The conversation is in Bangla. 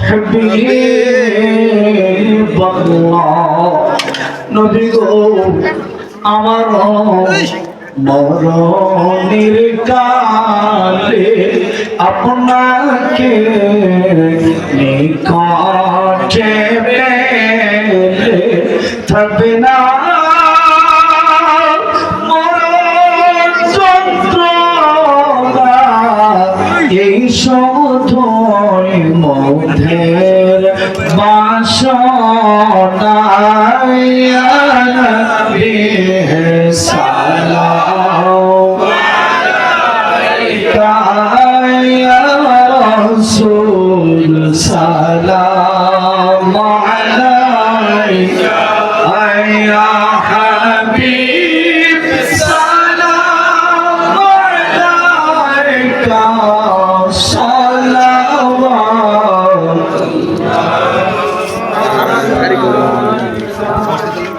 حبيب الله نبي আমার মরণের কালে আপনাকে নিকটে থাকবে না এই সময় প্রেমের বাসনায়া নবী সালাম আলাইকা রাসূল সালাম। আলাইকা